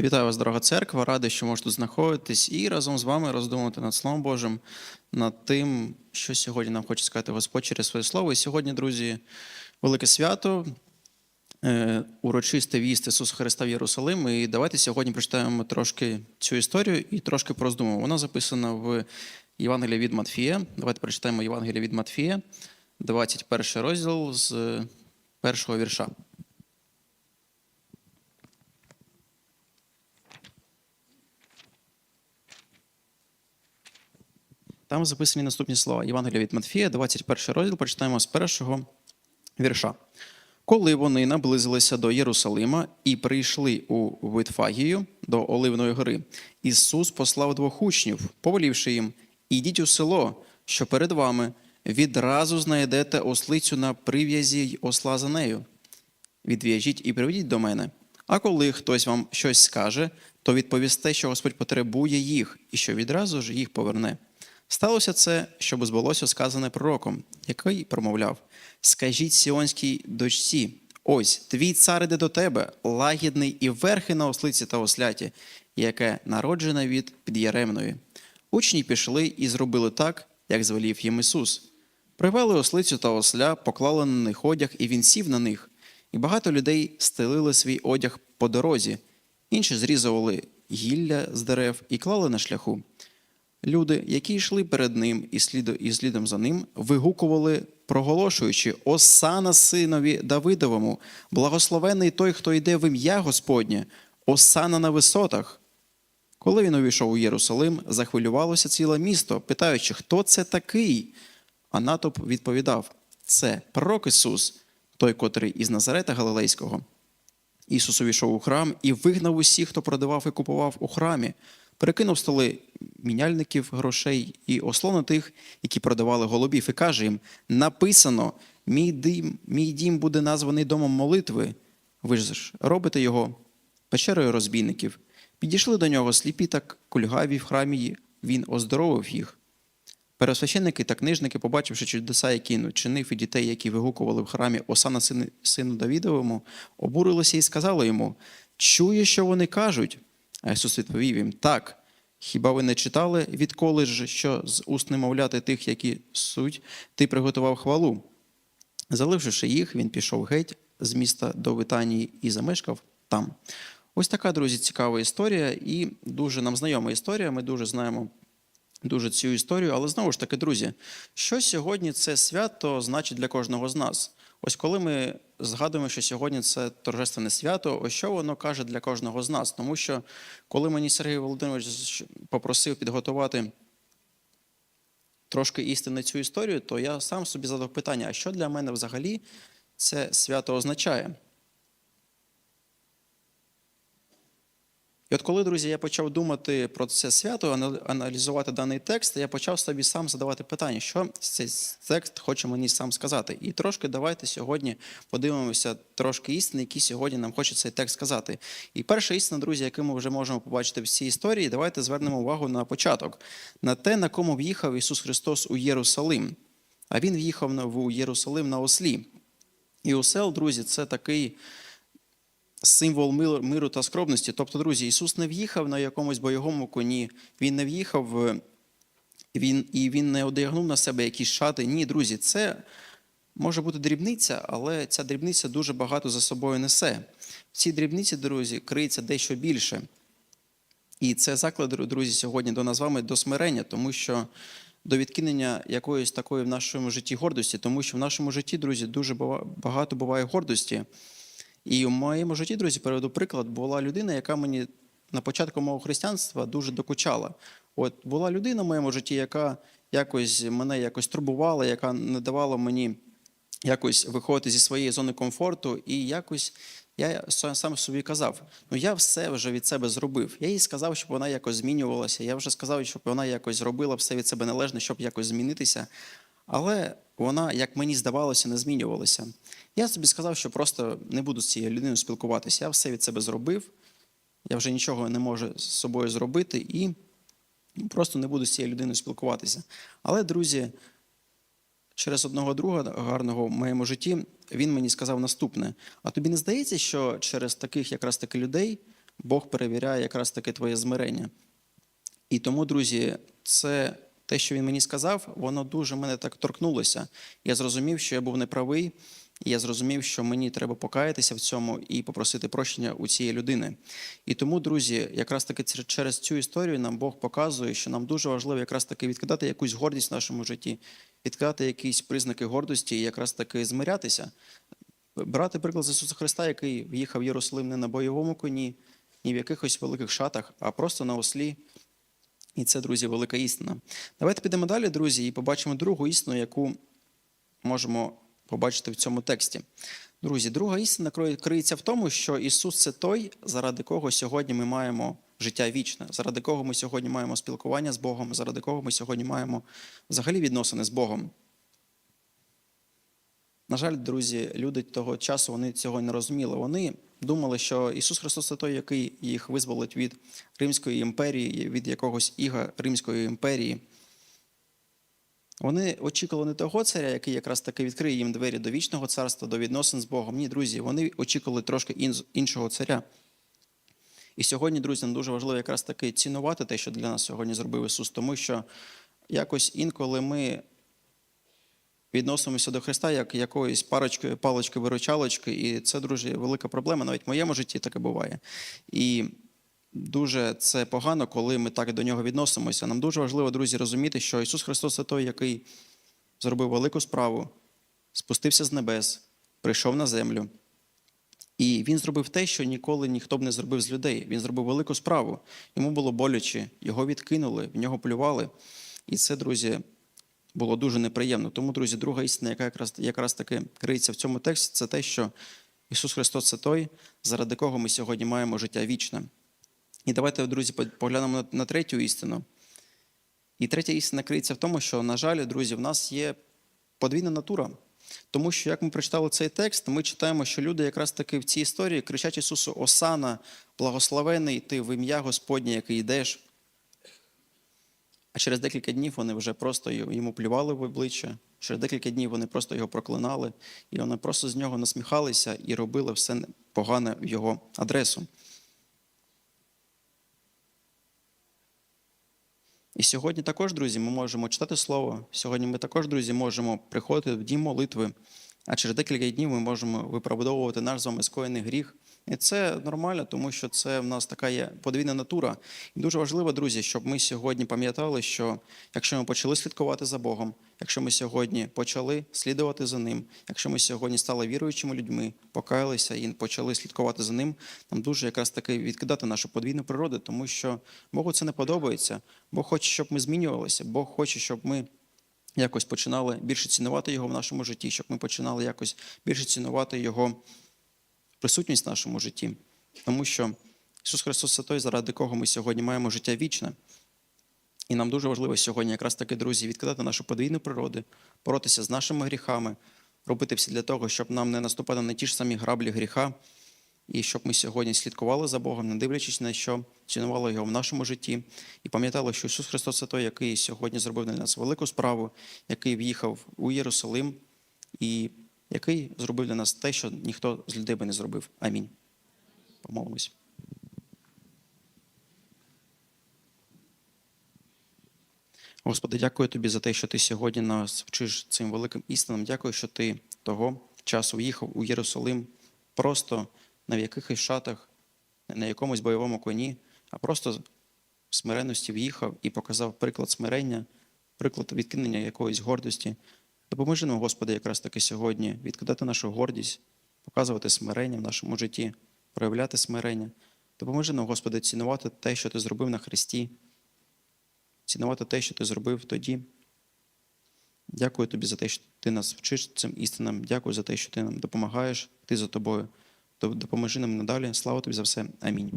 Вітаю вас, дорога церква. Радий, що можете знаходитись і разом з вами роздумувати над Словом Божим, над тим, що сьогодні нам хоче сказати Господь через своє слово. І сьогодні, друзі, велике свято, е, урочисте віст Ісуса Христа в Єрусалим. І давайте сьогодні прочитаємо трошки цю історію і трошки пороздумуємо. Вона записана в Євангелії від Матфія. Давайте прочитаємо Євангелія від Матфія, 21 розділ з першого вірша. Там записані наступні слова. Євангелія від Матфія, 21 розділ, прочитаємо з першого вірша. Коли вони наблизилися до Єрусалима і прийшли у Витфагію до Оливної гори, Ісус послав двох учнів, повелівши їм: Ідіть у село, що перед вами, відразу знайдете ослицю на прив'язі й осла за нею. Відв'яжіть і приведіть до мене. А коли хтось вам щось скаже, то відповісте, що Господь потребує їх, і що відразу ж їх поверне. Сталося це, щоб збулося сказане пророком, який промовляв: Скажіть сіонській дочці: ось твій цар іде до тебе, лагідний і верхи на ослиці та осляті, яке народжене від підяремної. Учні пішли і зробили так, як звелів їм Ісус. Привели ослицю та осля, поклали на них одяг, і він сів на них. І багато людей стелили свій одяг по дорозі, інші зрізували гілля з дерев і клали на шляху. Люди, які йшли перед ним і слідом, за ним, вигукували, проголошуючи Осана синові Давидовому, благословений той, хто йде в ім'я Господнє, Осана на висотах. Коли він увійшов у Єрусалим, захвилювалося ціле місто, питаючи, хто це такий? А натовп відповідав: це пророк Ісус, той, котрий із Назарета Галилейського. Ісус увійшов у храм і вигнав усіх, хто продавав і купував у храмі, перекинув столи міняльників грошей і осло на тих, які продавали голубів, і каже їм: написано: мій дім, мій дім буде названий домом молитви. Ви ж робите його печерою розбійників. Підійшли до нього сліпі та кульгаві в храмі, він оздоровив їх. Пересвященники та книжники, побачивши чудеса, які чинив і дітей, які вигукували в храмі Осана сину Давідовому, обурилися і сказали йому: Чує, що вони кажуть? А Ісус відповів їм: Так. Хіба ви не читали, відколи ж, що з уст немовляти тих, які суть, ти приготував хвалу? Заливши їх, він пішов геть з міста до Витанії і замешкав там. Ось така, друзі, цікава історія і дуже нам знайома історія. Ми дуже знаємо дуже цю історію. Але знову ж таки, друзі, що сьогодні це свято значить для кожного з нас? Ось коли ми згадуємо, що сьогодні це торжественне свято, ось що воно каже для кожного з нас? Тому що коли мені Сергій Володимирович попросив підготувати трошки істини цю історію, то я сам собі задав питання: а що для мене взагалі це свято означає? І от коли, друзі, я почав думати про це свято, аналізувати даний текст, я почав собі сам задавати питання, що цей текст хоче мені сам сказати. І трошки давайте сьогодні подивимося трошки істини, які сьогодні нам хоче цей текст сказати. І перша істина, друзі, яку ми вже можемо побачити в цій історії, давайте звернемо увагу на початок, на те, на кому в'їхав Ісус Христос у Єрусалим. А Він в'їхав в Єрусалим на ослі. І осел, друзі, це такий символ миру та скромності. Тобто, друзі, Ісус не в'їхав на якомусь бойовому коні, Він не в'їхав він, і Він не одягнув на себе якісь шати. Ні, друзі, це може бути дрібниця, але ця дрібниця дуже багато за собою несе. В цій дрібниці, друзі, криється дещо більше. І це заклад, друзі, сьогодні до нас з вами до смирення, тому що до відкинення якоїсь такої в нашому житті гордості, тому що в нашому житті, друзі, дуже багато буває гордості. І в моєму житті, друзі, приведу приклад, була людина, яка мені на початку мого християнства дуже докучала. От була людина в моєму житті, яка якось мене якось турбувала, яка не давала мені якось виходити зі своєї зони комфорту, і якось я сам собі казав: ну я все вже від себе зробив. Я їй сказав, щоб вона якось змінювалася. Я вже сказав, щоб вона якось зробила все від себе належне, щоб якось змінитися. Але вона, як мені здавалося, не змінювалася. Я собі сказав, що просто не буду з цією людиною спілкуватися. Я все від себе зробив, я вже нічого не можу з собою зробити і просто не буду з цією людиною спілкуватися. Але, друзі, через одного друга гарного в моєму житті він мені сказав наступне: а тобі не здається, що через таких якраз таки людей Бог перевіряє якраз таки твоє змирення. І тому, друзі, це те, що він мені сказав, воно дуже мене так торкнулося. Я зрозумів, що я був неправий, і я зрозумів, що мені треба покаятися в цьому і попросити прощення у цієї людини. І тому, друзі, якраз таки через цю історію нам Бог показує, що нам дуже важливо якраз таки відкидати якусь гордість в нашому житті, відкидати якісь признаки гордості і якраз таки змирятися. Брати приклад з Ісуса Христа, який в'їхав в Єрусалим не на бойовому коні, ні в якихось великих шатах, а просто на ослі. І це, друзі, велика істина. Давайте підемо далі, друзі, і побачимо другу істину, яку можемо побачити в цьому тексті. Друзі, друга істина криється в тому, що Ісус це той, заради кого сьогодні ми маємо життя вічне, заради кого ми сьогодні маємо спілкування з Богом, заради кого ми сьогодні маємо взагалі відносини з Богом. На жаль, друзі, люди того часу вони цього не розуміли. Вони думали, що Ісус Христос це той, який їх визволить від Римської імперії, від якогось іга Римської імперії. Вони очікували не того царя, який якраз таки відкриє їм двері до вічного царства, до відносин з Богом. Ні, друзі, вони очікували трошки іншого царя. І сьогодні, друзі, нам дуже важливо якраз таки цінувати те, що для нас сьогодні зробив Ісус, тому що якось інколи ми відносимося до Христа як якоїсь парочки, палочки, виручалочки, і це, друзі, велика проблема. Навіть в моєму житті таке буває. І дуже це погано, коли ми так до нього відносимося. Нам дуже важливо, друзі, розуміти, що Ісус Христос це той, який зробив велику справу, спустився з небес, прийшов на землю. І він зробив те, що ніколи ніхто б не зробив з людей. Він зробив велику справу. Йому було боляче, його відкинули, в нього плювали. І це, друзі, було дуже неприємно. Тому, друзі, друга істина, яка якраз, якраз таки криється в цьому тексті, це те, що Ісус Христос це той, заради кого ми сьогодні маємо життя вічне. І давайте, друзі, поглянемо на, на третю істину. І третя істина криється в тому, що, на жаль, друзі, в нас є подвійна натура. Тому що, як ми прочитали цей текст, ми читаємо, що люди якраз таки в цій історії кричать Ісусу: Осана, благословений ти в ім'я Господнє, який йдеш. А через декілька днів вони вже просто йому плювали в обличчя. Через декілька днів вони просто його проклинали, і вони просто з нього насміхалися і робили все погане в його адресу. І сьогодні також, друзі, ми можемо читати слово. Сьогодні ми також, друзі, можемо приходити в дім молитви, а через декілька днів ми можемо виправдовувати наш з вами скоєний гріх. І це нормально, тому що це в нас така є подвійна натура. І дуже важливо, друзі, щоб ми сьогодні пам'ятали, що якщо ми почали слідкувати за Богом, якщо ми сьогодні почали слідувати за ним, якщо ми сьогодні стали віруючими людьми, покаялися і почали слідкувати за ним, нам дуже якраз таки відкидати нашу подвійну природу, тому що Богу це не подобається. Бог хоче, щоб ми змінювалися, Бог хоче, щоб ми. Якось починали більше цінувати його в нашому житті, щоб ми починали якось більше цінувати його присутність в нашому житті. Тому що Ісус Христос це той, заради кого ми сьогодні маємо життя вічне. І нам дуже важливо сьогодні, якраз таки, друзі, відкидати нашу подвійну природу, боротися з нашими гріхами, робити все для того, щоб нам не наступати на ті ж самі граблі гріха, і щоб ми сьогодні слідкували за Богом, не дивлячись на що, цінували його в нашому житті, і пам'ятали, що Ісус Христос це той, який сьогодні зробив для нас велику справу, який в'їхав у Єрусалим, і який зробив для нас те, що ніхто з людей би не зробив. Амінь. Помолимось. Господи, дякую тобі за те, що ти сьогодні нас вчиш цим великим істинам. Дякую, що ти того часу їхав у Єрусалим просто не в якихось шатах, не на якомусь бойовому коні, а просто в смиренності в'їхав і показав приклад смирення, приклад відкинення якоїсь гордості. Допоможи нам, Господи, якраз таки сьогодні відкидати нашу гордість, показувати смирення в нашому житті, проявляти смирення. Допоможи нам, Господи, цінувати те, що Ти зробив на Христі, цінувати те, що Ти зробив тоді. Дякую тобі за те, що ти нас вчиш цим істинам. Дякую за те, що ти нам допомагаєш, ти за тобою. Допоможи нам надалі. Слава тобі за все. Амінь.